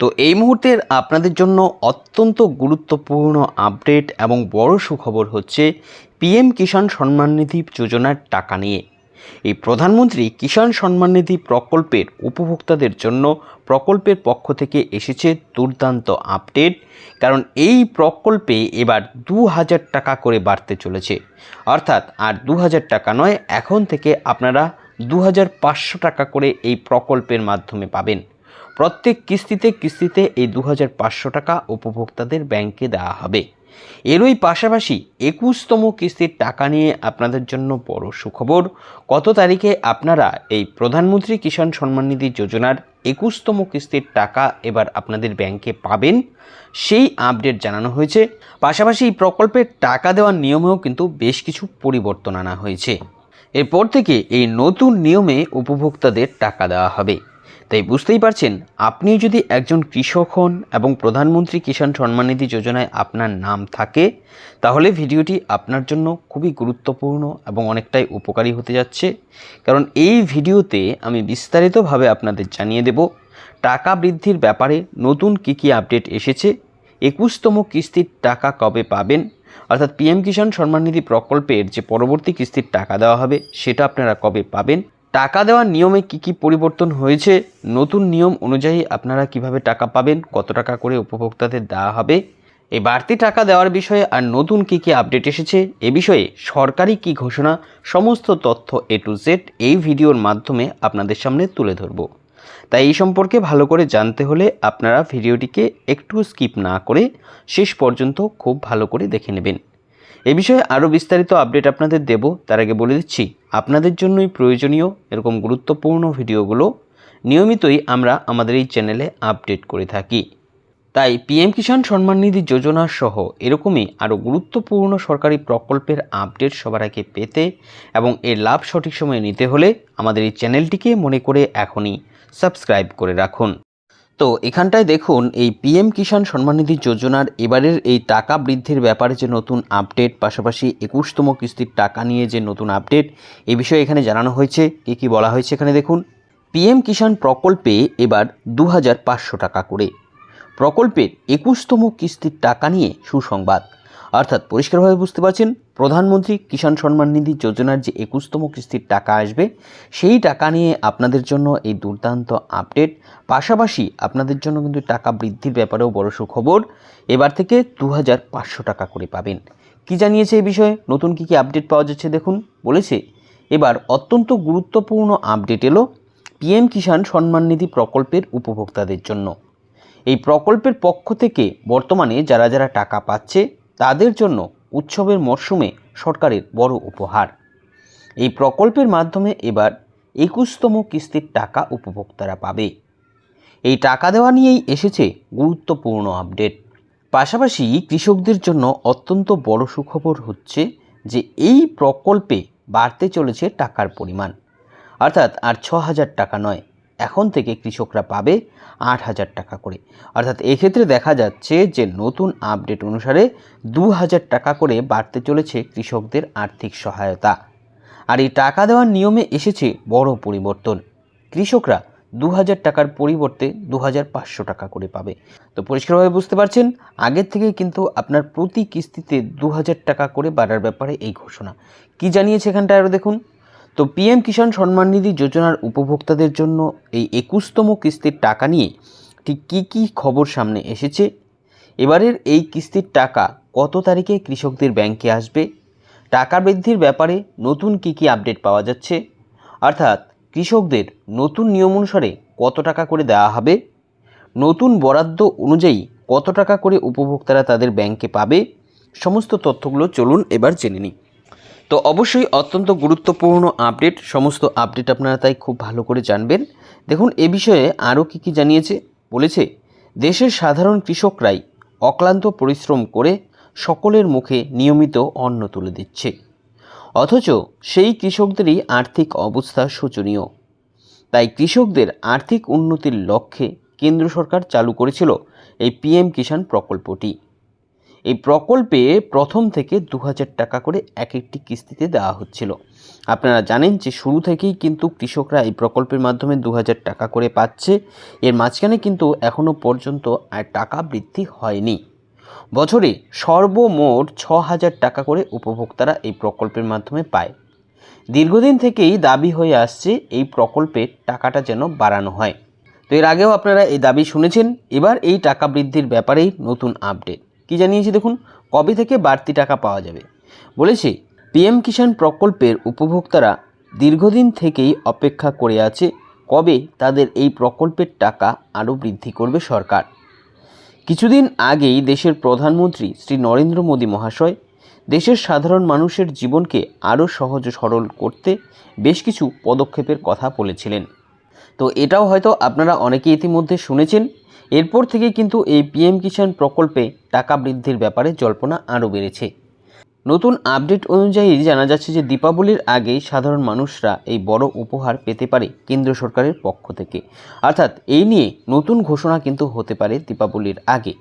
তো এই মুহূর্তের আপনাদের জন্য অত্যন্ত গুরুত্বপূর্ণ আপডেট এবং বড় সুখবর হচ্ছে পিএম কিষাণ সম্মান নিধি যোজনার টাকা নিয়ে। এই প্রধানমন্ত্রী কিষাণ সম্মান নিধি প্রকল্পের উপভোক্তাদের জন্য প্রকল্পের পক্ষ থেকে এসেছে দুর্দান্ত আপডেট, কারণ এই প্রকল্পে এবার দু হাজার টাকা করে বাড়তে চলেছে। অর্থাৎ আর দু হাজার টাকা নয়, এখন থেকে আপনারা দু হাজার পাঁচশো টাকা করে এই প্রকল্পের মাধ্যমে পাবেন। প্রত্যেক কিস্তিতে কিস্তিতে এই দু হাজার পাঁচশো টাকা উপভোক্তাদের ব্যাংকে দেওয়া হবে। এরই পাশাপাশি একুশতম কিস্তির টাকা নিয়ে আপনাদের জন্য বড় সুখবর। কত তারিখে আপনারা এই প্রধানমন্ত্রী কিষাণ সম্মান নিধি যোজনার একুশতম কিস্তির টাকা এবার আপনাদের ব্যাংকে পাবেন? সেই আপডেট জানানো হয়েছে। পাশাপাশি এই প্রকল্পের টাকা দেওয়ার নিয়মেও কিন্তু বেশ কিছু পরিবর্তন আনা হয়েছে। এরপর থেকে এই নতুন নিয়মে উপভোক্তাদের টাকা দেওয়া হবে। তাই বুঝতেই পারছেন, আপনি যদি একজন কৃষক হন এবং প্রধানমন্ত্রী কিষাণ সম্মান নিধি যোজনায় আপনার নাম থাকে, তাহলে ভিডিওটি আপনার জন্য খুবই গুরুত্বপূর্ণ এবং অনেকটাই উপকারী হতে যাচ্ছে। কারণ এই ভিডিওতে আমি বিস্তারিতভাবে আপনাদের জানিয়ে দেব, টাকা বৃদ্ধির ব্যাপারে নতুন কী কী আপডেট এসেছে, একুশতম কিস্তির টাকা কবে পাবেন, অর্থাৎ পিএম কিষাণ সম্মান নিধি প্রকল্পের যে পরবর্তী কিস্তির টাকা দেওয়া হবে, সেটা আপনারা কবে পাবেন টাকা দেওয়ার নিয়মে কি কি পরিবর্তন হয়েছে? নতুন নিয়ম অনুযায়ী আপনারা কীভাবে টাকা পাবেন? কত টাকা করে উপভোক্তাদের দেওয়া হবে? এই বাড়তি টাকা দেওয়ার বিষয়ে আর নতুন কি কি আপডেট এসেছে? এ বিষয়ে সরকারি কি ঘোষণা? সমস্ত তথ্য এ টু জেড এই ভিডিওর মাধ্যমে আপনাদের সামনে তুলে ধরব। তাই এই সম্পর্কে ভালো করে জানতে হলে আপনারা ভিডিওটিকে একটু স্কিপ না করে শেষ পর্যন্ত খুব ভালো করে দেখে নেবেন। এ বিষয়ে আরও বিস্তারিত আপডেট আপনাদের দেব। তার আগে বলে দিচ্ছি, আপনাদের জন্যই প্রয়োজনীয় এরকম গুরুত্বপূর্ণ ভিডিওগুলো নিয়মিতই আমরা আমাদের এই চ্যানেলে আপডেট করে থাকি। তাই পিএম কিষাণ সম্মান নিধি যোজনা সহ এরকমই আরও গুরুত্বপূর্ণ সরকারি প্রকল্পের আপডেট সবার আগে পেতে এবং এর লাভ সঠিক সময়ে নিতে হলে আমাদের এই চ্যানেলটিকে মনে করে এখনই সাবস্ক্রাইব করে রাখুন। তো এখানটায় দেখুন, এই পিএম কিষাণ সম্মাননিধি যোজনার এবারের এই টাকা বৃদ্ধির ব্যাপারে যে নতুন আপডেট, পাশাপাশি একুশতম কিস্তির টাকা নিয়ে যে নতুন আপডেট, এ বিষয়ে এখানে জানানো হয়েছে। কী কী বলা হয়েছে এখানে দেখুন পিএম কিষাণ প্রকল্পে এবার দু হাজার পাঁচশো টাকা করে। প্রকল্পের একুশতম কিস্তির টাকা নিয়ে সুসংবাদ। অর্থাৎ পরিষ্কারভাবে বুঝতে পারছেন, প্রধানমন্ত্রী কিষাণ সম্মান নিধি যোজনার যে একুশতম কিস্তির টাকা আসবে, সেই টাকা নিয়ে আপনাদের জন্য এই দুর্দান্ত আপডেট। পাশাপাশি আপনাদের জন্য কিন্তু টাকা বৃদ্ধির ব্যাপারেও বড় সুখবর। এবার থেকে দু হাজার পাঁচশো টাকা করে পাবেন। কি জানিয়েছে এই বিষয়ে? নতুন কী কী আপডেট পাওয়া যাচ্ছে দেখুন। বলেছে, এবার অত্যন্ত গুরুত্বপূর্ণ আপডেট এলো পিএম কিষাণ সম্মান নিধি প্রকল্পের উপভোক্তাদের জন্য। এই প্রকল্পের পক্ষ থেকে বর্তমানে যারা যারা টাকা পাচ্ছে তাদের জন্য উৎসবের মরশুমে সরকারের বড় উপহার। এই প্রকল্পের মাধ্যমে এবার একুশতম কিস্তির টাকা উপভোক্তারা পাবে। এই টাকা দেওয়া নিয়েই এসেছে গুরুত্বপূর্ণ আপডেট। পাশাপাশি কৃষকদের জন্য অত্যন্ত বড় সুখবর হচ্ছে যে এই প্রকল্পে বাড়তে চলেছে টাকার পরিমাণ। অর্থাৎ আর ছ হাজার টাকা নয় এখন থেকে কৃষকরা পাবে আট হাজার টাকা করে। অর্থাৎ এক্ষেত্রে দেখা যাচ্ছে যে নতুন আপডেট অনুসারে দু হাজার টাকা করে বাড়তে চলেছে কৃষকদের আর্থিক সহায়তা। আর এই টাকা দেওয়ার নিয়মে এসেছে বড় পরিবর্তন। কৃষকরা দু হাজার টাকার পরিবর্তে দু হাজার পাঁচশো টাকা করে পাবে। তো পরিষ্কারভাবে বুঝতে পারছেন? আগের থেকে কিন্তু আপনার প্রতি কিস্তিতে দু হাজার টাকা করে বাড়ার ব্যাপারে এই ঘোষণা। কি জানিয়েছে এখানটা আরও দেখুন? তো পিএম কিষাণ সম্মান নিধি যোজনার উপভোক্তাদের জন্য এই একুশতম কিস্তির টাকা নিয়ে ঠিক কী কী খবর সামনে এসেছে? এবারের এই কিস্তির টাকা কত তারিখে কৃষকদের ব্যাংকে আসবে? টাকা বৃদ্ধির ব্যাপারে নতুন কী কী আপডেট পাওয়া যাচ্ছে? অর্থাৎ কৃষকদের নতুন নিয়ম অনুসারে কত টাকা করে দেওয়া হবে? নতুন বরাদ্দ অনুযায়ী কত টাকা করে উপভোক্তারা তাদের ব্যাংকে পাবে? সমস্ত তথ্যগুলো চলুন এবার জেনে নিই। তো অবশ্যই অত্যন্ত গুরুত্বপূর্ণ আপডেট, সমস্ত আপডেট আপনারা তাই খুব ভালো করে জানবেন। দেখুন, এ বিষয়ে আরও কী কী জানিয়েছে? বলেছে, দেশের সাধারণ কৃষকরাই অক্লান্ত পরিশ্রম করে সকলের মুখে নিয়মিত অন্ন তুলে দিচ্ছে। অথচ সেই কৃষকদেরই আর্থিক অবস্থা শোচনীয়। তাই কৃষকদের আর্থিক উন্নতির লক্ষ্যে কেন্দ্র সরকার চালু করেছিল এই পিএম কিষাণ প্রকল্পটি। এই প্রকল্পে প্রথম থেকে দু হাজার টাকা করে এক একটি কিস্তিতে দেওয়া হচ্ছিল। আপনারা জানেন যে শুরু থেকেই কিন্তু কৃষকরা এই প্রকল্পের মাধ্যমে দু হাজার টাকা করে পাচ্ছে। এর মাঝখানে কিন্তু এখনও পর্যন্ত আর টাকা বৃদ্ধি হয়নি। বছরে সর্বমোট ছ হাজার টাকা করে উপভোক্তারা এই প্রকল্পের মাধ্যমে পায়। দীর্ঘদিন থেকেই দাবি হয়ে আসছে এই প্রকল্পের টাকাটা যেন বাড়ানো হয়। তো এর আগেও আপনারা এই দাবি শুনেছেন। এবার এই টাকা বৃদ্ধির ব্যাপারেই নতুন আপডেট। কি জানিয়েছি দেখুন? কবে থেকে বাড়তি টাকা পাওয়া যাবে? বলেছে, পিএম কিষাণ প্রকল্পের উপভোক্তারা দীর্ঘদিন থেকেই অপেক্ষা করে আছে কবে তাদের এই প্রকল্পের টাকা আরও বৃদ্ধি করবে সরকার। কিছুদিন আগেই দেশের প্রধানমন্ত্রী শ্রী নরেন্দ্র মোদী মহাশয় দেশের সাধারণ মানুষের জীবনকে আরও সহজ সরল করতে বেশ কিছু পদক্ষেপের কথা বলেছিলেন। তো এটাও হয়তো আপনারা অনেকে ইতিমধ্যে শুনেছেন। এরপর থেকে কিন্তু এই পিএম কিষাণ প্রকল্পে টাকা বৃদ্ধির ব্যাপারে জল্পনা আরও বেড়েছে। নতুন আপডেট অনুযায়ী জানা যাচ্ছে যে দীপাবলির আগেই সাধারণ মানুষরা এই বড় উপহার পেতে পারে কেন্দ্র সরকারের পক্ষ থেকে। অর্থাৎ এই নিয়ে নতুন ঘোষণা কিন্তু হতে পারে দীপাবলির আগে।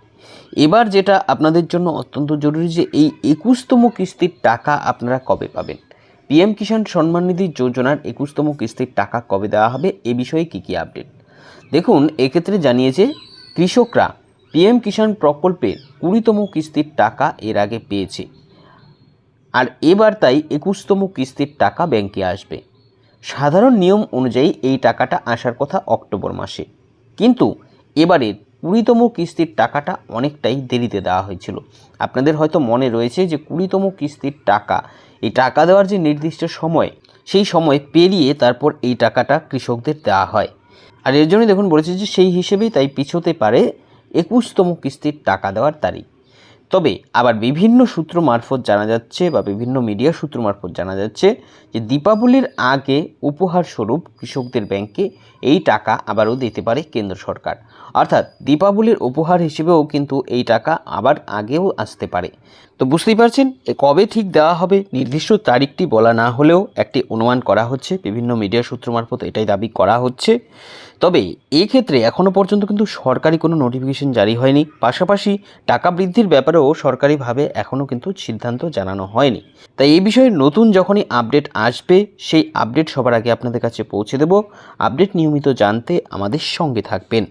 এবার যেটা আপনাদের জন্য অত্যন্ত জরুরি যে এই একুশতম কিস্তির টাকা আপনারা কবে পাবেন? পিএম কিষাণ সম্মান নিধি যোজনার একুশতম কিস্তির টাকা কবে দেওয়া হবে? এ বিষয়ে কী কী আপডেট দেখুন, এক্ষেত্রে জানিয়েছে, কৃষকরা পিএম কিষাণ প্রকল্পের কুড়িতম কিস্তির টাকা এর আগে পেয়েছে। আর এবার তাই একুশতম কিস্তির টাকা ব্যাংকে আসবে। সাধারণ নিয়ম অনুযায়ী এই টাকাটা আসার কথা অক্টোবর মাসে। কিন্তু এবারের কুড়িতম কিস্তির টাকাটা অনেকটাই দেরিতে দেওয়া হয়েছিল। আপনাদের হয়তো মনে রয়েছে যে কুড়িতম কিস্তির টাকা, এই টাকা দেওয়ার যে নির্দিষ্ট সময়, সেই সময় পেরিয়ে তারপর এই টাকাটা কৃষকদের দেওয়া হয়। আর এর জন্য দেখুন বলেছে যে সেই হিসেবেই তাই পিছোতে পারে একুশতম কিস্তির টাকা দেওয়ার তারিখ। তবে আবার বিভিন্ন সূত্র মারফত জানা যাচ্ছে বা বিভিন্ন মিডিয়া সূত্র মারফত জানা যাচ্ছে যে দীপাবলির আগে উপহার স্বরূপ কৃষকদের ব্যাংকে এই টাকা আবারও দিতে পারে কেন্দ্র সরকার। অর্থাৎ দীপাবলির উপহার হিসেবেও কিন্তু এই টাকা আবার আগেও আসতে পারে। তো বুঝতেই পারছেন কবে ঠিক দেওয়া হবে নির্দিষ্ট তারিখটি বলা না হলেও একটি অনুমান করা হচ্ছে, বিভিন্ন মিডিয়া সূত্র মারফত এটাই দাবি করা হচ্ছে। তবে এই ক্ষেত্রে এখনও পর্যন্ত কিন্তু সরকারি কোনো নোটিফিকেশন জারি হয়নি। পাশাপাশি টাকা বৃদ্ধির ব্যাপারেও সরকারিভাবে এখনও কিন্তু সিদ্ধান্ত জানানো হয়নি। তাই এই বিষয়ে নতুন যখনই আপডেট আসবে, সেই আপডেট সবার আগে আপনাদের কাছে পৌঁছে দেব। আপডেট নিয়মিত জানতে আমাদের সঙ্গে থাকবেন।